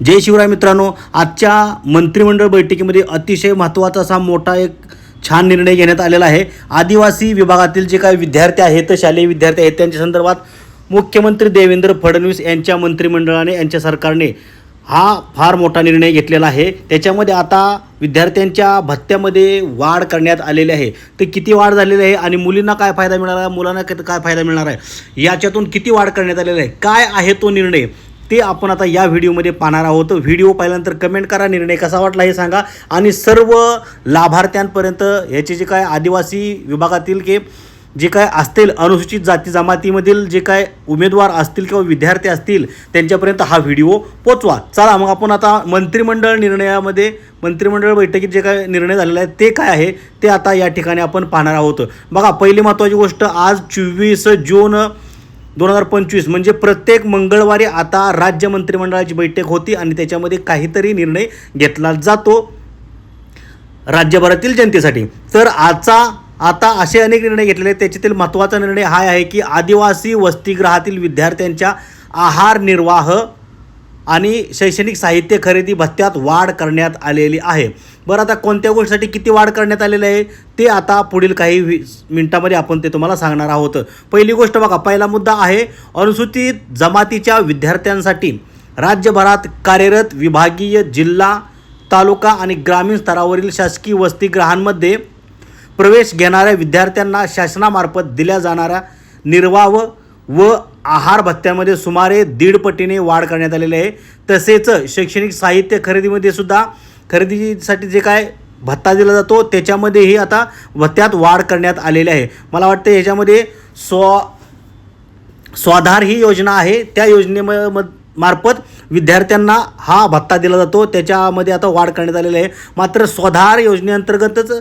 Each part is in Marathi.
जय शिवराय मित्रांनो आजच्या मंत्रिमंडळ बैठकीमध्ये अतिशय महत्त्वाचा असा मोठा एक छान निर्णय घेण्यात आलेला आहे. आदिवासी विभागातील जे काही विद्यार्थी आहेत शालेय विद्यार्थी आहेत त्यांच्या संदर्भात मुख्यमंत्री देवेंद्र फडणवीस यांच्या मंत्रिमंडळाने यांच्या सरकारने हा फार मोठा निर्णय घेतलेला आहे. त्याच्यामध्ये आता विद्यार्थ्यांच्या भत्त्यामध्ये वाढ करण्यात आलेली आहे. तर किती वाढ झालेली आहे आणि मुलींना काय फायदा मिळणार आहे मुलांना काय फायदा मिळणार आहे? याच्यातून किती वाढ करण्यात आलेली आहे? काय आहे तो निर्णय? ते आपण आता या व्हिडिओमध्ये पाहणार आहोत. व्हिडिओ पाहिल्यानंतर कमेंट करा निर्णय कसा वाटला हे सांगा. आणि सर्व लाभार्थ्यांपर्यंत ह्याचे जे काय आदिवासी विभागातील के जे काय असतील अनुसूचित जाती जमातीमधील जे काय उमेदवार असतील किंवा विद्यार्थी असतील त्यांच्यापर्यंत हा व्हिडिओ पोचवा. चला मग आपण आता मंत्रिमंडळ निर्णयामध्ये मंत्रिमंडळ बैठकीत जे काय निर्णय झालेला आहे ते काय आहे ते आता या ठिकाणी आपण पाहणार आहोत. बघा पहिली महत्त्वाची गोष्ट आज चोवीस जून दोन हजार पंचवीस म्हणजे प्रत्येक मंगळवारी आता राज्य मंत्रिमंडळाची बैठक होती आणि त्याच्यामध्ये काहीतरी निर्णय घेतला जातो राज्यभरातील जनतेसाठी. तर आजचा आता असे अनेक निर्णय घेतलेले आहेत. त्याच्यातील महत्त्वाचा निर्णय हा आहे की आदिवासी वसतिगृहातील विद्यार्थ्यांच्या आहार निर्वाह आणि शैक्षणिक साहित्य खरेदी भत्त्यात वाढ करण्यात आलेली आहे. बरं आता कोणत्या गोष्टीसाठी किती वाढ करण्यात आलेली आहे? ते आता पुढील काही वि- मिनिटामध्ये आपण ते तुम्हाला सांगणार आहोत. पहिली गोष्ट बघा पहिला मुद्दा आहे अनुसूचित जमातीच्या विद्यार्थ्यांसाठी राज्यभरात कार्यरत विभागीय जिल्हा तालुका आणि ग्रामीण स्तरावरील शासकीय वसतिगृहांमध्ये प्रवेश घेणाऱ्या विद्यार्थ्यांना शासनामार्फत दिल्या जाणाऱ्या निर्वाह व आहार भत्त्यामध्ये सुमारे दीड पटीने वाढ करण्यात आलेली आहे. तसेच शैक्षणिक साहित्य खरेदीमध्ये सुद्धा खरेदीसाठी जे काय भत्ता दिला जातो त्याच्यामध्येही आता भत्त्यात वाढ करण्यात आलेली आहे. मला वाटतं ह्याच्यामध्ये स्व स्वाधार ही योजना आहे. त्या योजनेम मार्फत विद्यार्थ्यांना हा भत्ता दिला जातो. त्याच्यामध्ये आता वाढ करण्यात आलेली आहे. मात्र स्वाधार योजनेअंतर्गतच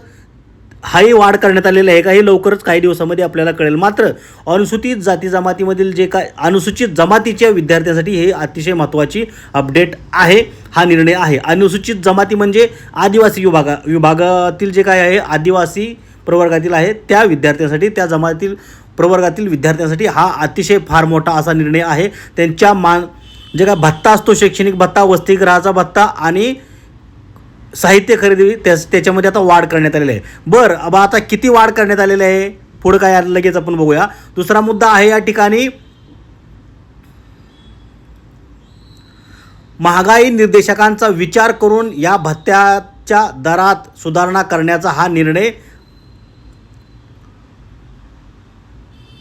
हाही वाढ करण्यात आलेली आहे का हे लवकरच काही दिवसामध्ये आपल्याला कळेल. मात्र अनुसूचित जाती जमातीमधील जे काय अनुसूचित जमातीच्या विद्यार्थ्यांसाठी हे अतिशय महत्त्वाची अपडेट आहे हा निर्णय आहे. अनुसूचित जमाती म्हणजे आदिवासी विभागा विभागातील जे काय आहे आदिवासी प्रवर्गातील आहे त्या विद्यार्थ्यांसाठी त्या जमातील प्रवर्गातील विद्यार्थ्यांसाठी हा अतिशय फार मोठा असा निर्णय आहे. त्यांच्या मान जे काय भत्ता असतो शैक्षणिक भत्ता वसतिगृहाचा भत्ता आणि साहित्य खरेदी त्याच त्याच्यामध्ये आता वाढ करण्यात आलेली आहे. बरं अब आता किती वाढ करण्यात आलेली आहे? पुढं काय लगेच आपण बघूया. दुसरा मुद्दा आहे या ठिकाणी. महागाई निर्देशकांचा विचार करून या भत्त्याच्या दरात सुधारणा करण्याचा हा निर्णय.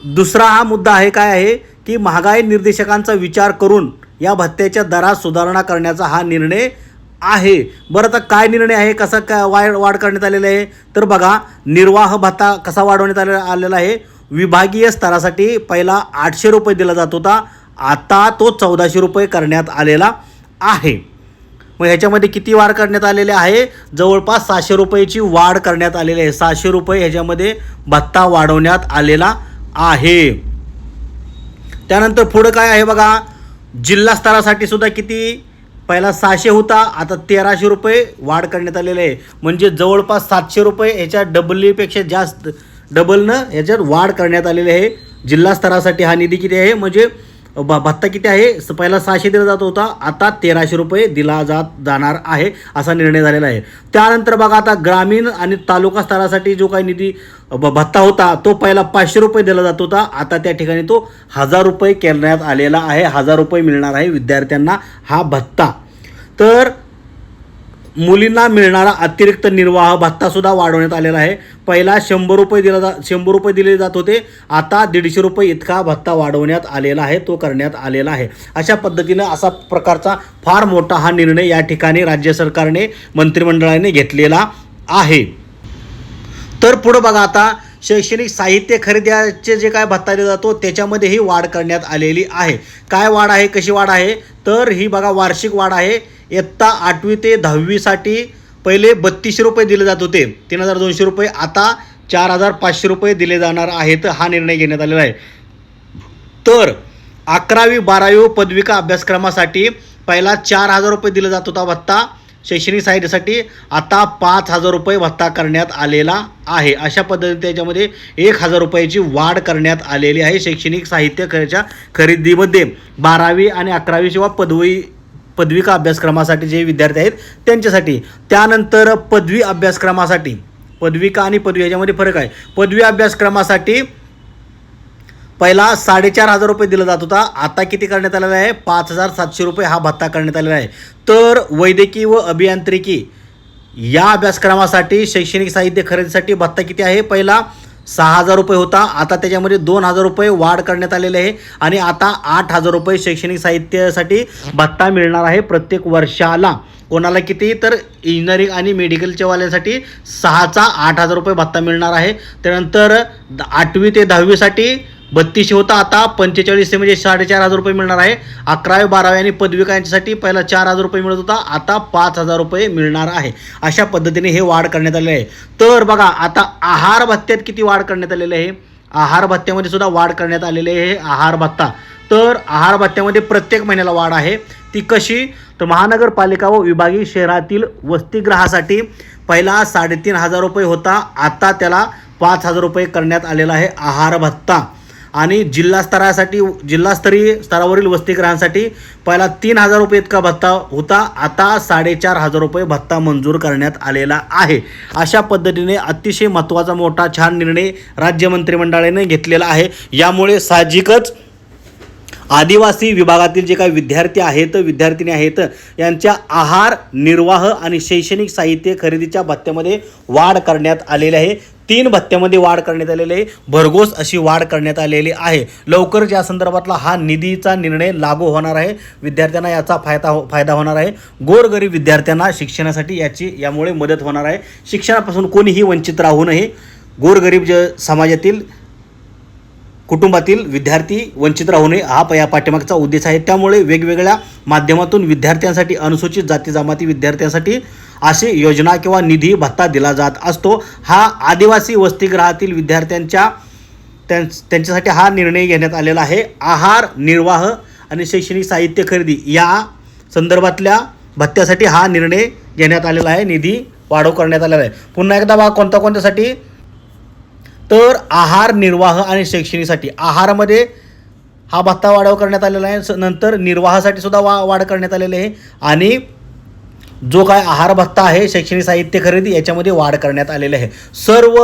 दुसरा हा मुद्दा आहे काय आहे? की महागाई निर्देशकांचा विचार करून या भत्त्याच्या दरात सुधारणा करण्याचा हा निर्णय आहे. बरं आता काय निर्णय आहे? कसा काय वाढ वाढ करण्यात आलेला आहे? तर बघा निर्वाह भत्ता कसा वाढवण्यात आले आलेला आहे? विभागीय स्तरासाठी पहिला आठशे रुपये दिला जात होता. आता तो चौदाशे रुपये करण्यात आलेला आहे. मग ह्याच्यामध्ये किती वाढ करण्यात आलेली आहे? जवळपास सहाशे रुपयाची वाढ करण्यात आलेली आहे. सहाशे रुपये ह्याच्यामध्ये भत्ता वाढवण्यात आलेला आहे. त्यानंतर पुढं काय आहे बघा? जिल्हा स्तरासाठी सुद्धा किती पहिला सहाशे होता आता तेराशे रुपये वाढ करण्यात आलेले आहे. म्हणजे जवळपास सातशे रुपये ह्याच्या डबलीपेक्षा जास्त डबलनं ह्याच्यात वाढ करण्यात आलेली आहे. जिल्हा स्तरासाठी हा निधी किती आहे? म्हणजे भत्ता किती आहे? स- पहिला सहाशे दिला जात होता. आता तेराशे रुपये दिला जात जाणार आहे असा निर्णय झालेला आहे. त्यानंतर बघा आता ग्रामीण आणि तालुका स्तरासाठी जो काही निधी भत्ता होता तो पहिला पाचशे रुपये दिला जात होता. आता त्या ठिकाणी तो हजार रुपये करण्यात आलेला आहे. हजार रुपये मिळणार आहे विद्यार्थ्यांना हा भत्ता. तर मुलींना मिळणारा अतिरिक्त निर्वाह भत्तासुद्धा वाढवण्यात आलेला आहे. पहिला शंभर रुपये दिला जा शंभर रुपये दिले जात होते. आता दीडशे रुपये इतका भत्ता वाढवण्यात आलेला आहे तो करण्यात आलेला आहे. अशा पद्धतीनं असा प्रकारचा फार मोठा हा निर्णय या ठिकाणी राज्य सरकारने मंत्रिमंडळाने घेतलेला आहे. तर पुढं बघा आता शैक्षणिक साहित्य खरेदीचे जे काय भत्ता दिला जातो त्याच्यामध्येही वाढ करण्यात आलेली आहे. काय वाढ आहे? कशी वाढ आहे? तर ही बघा वार्षिक वाढ आहे. इयत्ता आठवी ते दहावीसाठी पहिले बत्तीसशे रुपये दिले जात होते. तीन हजार दोनशे रुपये आता चार हजार पाचशे रुपये दिले जाणार आहेत हा निर्णय घेण्यात आलेला आहे. तर अकरावी बारावी पदविका अभ्यासक्रमासाठी पहिला चार हजार रुपये दिला जात होता भत्ता. शैक्षणिक साहित्यासाठी आता पाच हजार रुपये भत्ता करण्यात आलेला आहे. अशा पद्धतीने त्याच्यामध्ये एक हजार रुपयाची वाढ करण्यात आलेली आहे शैक्षणिक साहित्य खरेच्या खरेदीमध्ये. बारावी आणि अकरावी किंवा पदवी पदविका अभ्यासक्रमासाठी जे विद्यार्थी आहेत त्यांच्यासाठी. त्यानंतर पदवी अभ्यासक्रमासाठी. पदविका आणि पदवी याच्यामध्ये फरक आहे. पदवी अभ्यासक्रमासाठी पहिला साडेचार हजार रुपये दिला जात होता. आता किती करण्यात आलेला आहे? पाच हजार सातशे रुपये हा भत्ता करण्यात आलेला आहे. तर वैद्यकीय व अभियांत्रिकी या अभ्यासक्रमासाठी शैक्षणिक साहित्य खरेदीसाठी भत्ता किती आहे? पहिला सहा हजार रुपये होता. आता त्याच्यामध्ये दोन हजार रुपये वाढ करण्यात आलेले आहे आणि आता आठ हजार रुपये शैक्षणिक साहित्यासाठी भत्ता मिळणार आहे प्रत्येक वर्षाला. कोणाला किती? तर इंजिनिअरिंग आणि मेडिकलच्या वाल्यांसाठी सहाचा आठ हजार रुपये भत्ता मिळणार आहे. त्यानंतर द- आठवी ते दहावीसाठी बत्तीसशे होता आता पंचेचाळीसशे म्हणजे साडेचार हजार रुपये मिळणार आहे. अकरावी बारावी आणि पदविका यांच्यासाठी पहिला चार हजार रुपये मिळत होता आता पाच हजार रुपये मिळणार आहे. अशा पद्धतीने हे वाढ करण्यात आलेली आहे. तर बघा आता आहार भत्त्यात किती वाढ करण्यात आलेली आहे? आहार भत्त्यामध्ये सुद्धा वाढ करण्यात आलेली आहे आहार भत्ता. तर आहार भत्त्यामध्ये प्रत्येक महिन्याला वाढ आहे. ती कशी? तर महानगरपालिका व विभागीय शहरातील वसतिगृहासाठी पहिला साडेतीन हजार रुपये होता आता त्याला पाच हजार रुपये करण्यात आलेला आहे आहार भत्ता. आणि जिल्हा स्तरासाठी जिल्हास्तरीय स्तरावरील वसतिगृहांसाठी पहिला तीन हजार रुपये इतका भत्ता होता. आता साडेचार हजार रुपये भत्ता मंजूर करण्यात आलेला आहे. अशा पद्धतीने अतिशय महत्त्वाचा मोठा छान निर्णय राज्य मंत्रिमंडळाने घेतलेला आहे. यामुळे साहजिकच आदिवासी विभागातील जे काही विद्यार्थी आहेत विद्यार्थिनी आहेत यांच्या आहार निर्वाह आणि शैक्षणिक साहित्य खरेदीच्या भत्त्यामध्ये वाढ करण्यात आलेली आहे. तीन भत्त्यामध्ये वाढ करण्यात आलेली आहे. भरघोस अशी वाढ करण्यात आलेली आहे. लवकरच या संदर्भातला हा निधीचा निर्णय लागू होणार आहे विद्यार्थ्यांना याचा फायदा हो फायदा होणार आहे. गोरगरीब विद्यार्थ्यांना शिक्षणासाठी याची यामुळे मदत होणार आहे. शिक्षणापासून कोणीही वंचित राहू नये. गोरगरीब ज समाजातील कुटुंबातील विद्यार्थी वंचित राहू नये हा या पाठीमागचा उद्देश आहे. त्यामुळे वेगवेगळ्या माध्यमातून विद्यार्थ्यांसाठी अनुसूचित जाती जमाती विद्यार्थ्यांसाठी अशी योजना किंवा निधी भत्ता दिला जात असतो. हा आदिवासी वसतिगृहातील विद्यार्थ्यांच्या त्यां त्यांच्यासाठी हा निर्णय घेण्यात आलेला आहे. आहार निर्वाह आणि शैक्षणिक साहित्य खरेदी या संदर्भातल्या भत्त्यासाठी हा निर्णय घेण्यात आलेला आहे. निधी वाढव करण्यात आलेला आहे. पुन्हा एकदा बघा कोणत्या कोणत्यासाठी तर आहार निर्वाह आणि शैक्षणिकसाठी आहारामध्ये हा भत्ता वाढव करण्यात आलेला आहे. नंतर निर्वाहासाठी सुद्धा वा वाढ करण्यात आलेली आहे. आणि जो काय आहार भत्ता आहे शैक्षणिक साहित्य खरेदी याच्यामध्ये वाढ करण्यात आलेली आहे. सर्व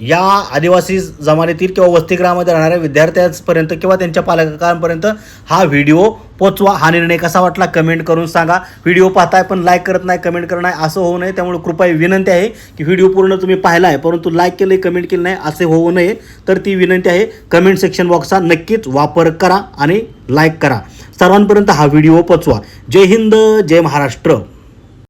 या आदिवासी जमातीतील किंवा वसतिगृहामध्ये राहणाऱ्या विद्यार्थ्यांपर्यंत किंवा त्यांच्या पालकांपर्यंत हा व्हिडिओ पोचवा. हा निर्णय कसा वाटला कमेंट करून सांगा. व्हिडिओ पाहताय पण लाईक करत नाही कमेंट करत नाही असं होऊ नये. त्यामुळे कृपया विनंती आहे की व्हिडिओ पूर्ण तुम्ही पाहिला आहे परंतु लाईक केलं कमेंट केलं नाही असे होऊ नये तर ती विनंती आहे कमेंट सेक्शन बॉक्सचा नक्कीच वापर करा आणि लाईक करा. सर्वांपर्यंत हा व्हिडिओ पोचवा. जय हिंद जय महाराष्ट्र.